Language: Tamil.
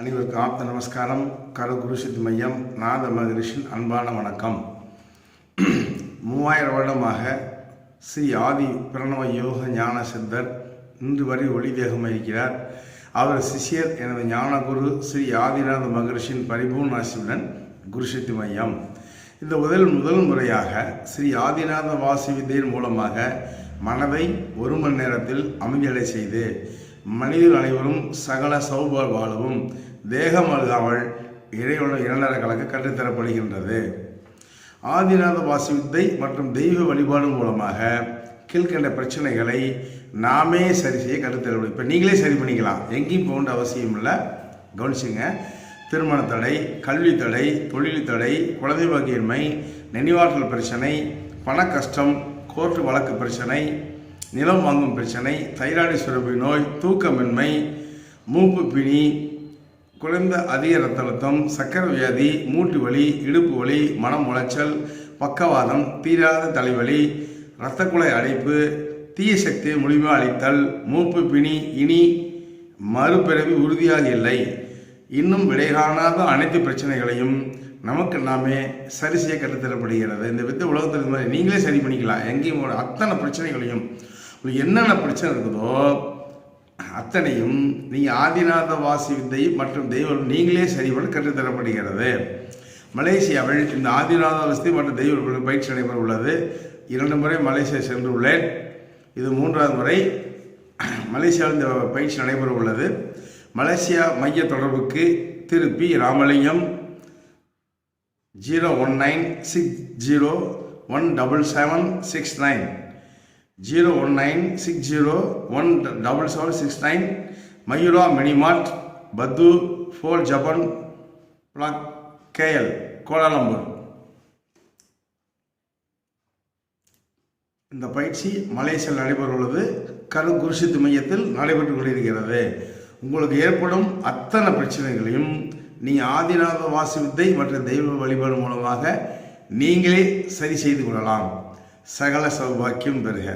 அனைவருக்கும் ஆப்த நமஸ்காரம். கரு குருசித் மையம் நாத மகரிஷின் அன்பான வணக்கம். மூவாயிரம் வருடமாக ஸ்ரீ ஆதி பிரணவ யோக ஞான சித்தர் இன்று வரை ஒளி தேகம் இருக்கிறார் அவர் சிஷ்யர் எனது ஞானகுரு ஸ்ரீ ஆதிநாத மகரிஷின் பரிபூர்ண ஆசியுடன் குருசித்தி மையம். இந்த முதல் முதல் முறையாக ஸ்ரீ ஆதிநாத வாசி வித்தையின் மூலமாக மனதை ஒரு மணி நேரத்தில் அமைதியடை செய்து மனிதர் அனைவரும் சகல சௌபால் வாழவும் தேகம் அழுகாமல் இறைவன இரண்டர கலக்கு கற்றுத்தரப்படுகின்றது. ஆதிநாத வாசி வித்தை மற்றும் தெய்வ வழிபாடு மூலமாக கீழ்கண்ட பிரச்சனைகளை நாமே சரி செய்ய கற்றுத்தரப்படும். இப்போ நீங்களே சரி பண்ணிக்கலாம். எங்கேயும் போகண்ட அவசியம் இல்லை. கவனிச்சுங்க. திருமண தடை கல்வி தடை தொழில் தடை குழந்தை பாக்கியன்மை நினைவாற்றல் பிரச்சனை பண கஷ்டம் கோர்ட்டு வழக்கு பிரச்சனை நிலம் வாங்கும் பிரச்சனை தைராய்டு சுரப்பி நோய் தூக்கமின்மை மூப்பு பிணி குறைந்த அதிக ரத்த அழுத்தம் சக்கரை வியாதி மூட்டு வலி இடுப்பு வலி மனம் உளைச்சல் பக்கவாதம் தீராத தலைவலி இரத்த குழாய் அடைப்பு தீய சக்தியை முழுமையாக அளித்தல் மூப்பு பிணி இனி மறுபிறவி உறுதியாக இல்லை. இன்னும் விடை காணாத அனைத்து பிரச்சனைகளையும் நமக்கு நாமே சரி செய்ய கற்றுத்தரப்படுகிறது. இந்த வித்த உலகத்தில் இருந்த மாதிரி நீங்களே சரி பண்ணிக்கலாம். எங்கேயும் ஒரு அத்தனை பிரச்சனைகளையும் என்னென்ன பிரச்சனை இருக்குதோ அத்தனையும் நீங்கள் ஆதிநாத வாசி வித்தை மற்றும் தெய்வம் நீங்களே சரிபட கற்றுத்தரப்படுகிறது. மலேசியாவில் இந்த ஆதிநாத வசதி மற்றும் தெய்வ பயிற்சி நடைபெற உள்ளது. இரண்டு முறை மலேசியா சென்று உள்ளேன் இது மூன்றாவது முறை மலேசியாவில் இந்த பயிற்சி நடைபெற உள்ளது. மலேசியா மைய தொடர்புக்கு திரு P Ramalingam zero one nine six zero one double seven six nine. Zero one nine six zero one double seven six nine Mayura minimart பத்து ஃபோர் ஜபன் பிளாக் கேஎல் கோலாலம்பூர் இந்த பயிற்சி மலேசியாவில் நடைபெற உள்ளது கரு குருசித்து மையத்தில் நடைபெற்று கொண்டிருக்கிறது. உங்களுக்கு ஏற்படும் அத்தனை பிரச்சனைகளையும் நீங்கள் ஆதிநாத வாசி வித்தை மற்றும் தெய்வ வழிபாடு மூலமாக நீங்களே சரி செய்து கொள்ளலாம். சகல சௌபாக்கியம் பெறுக.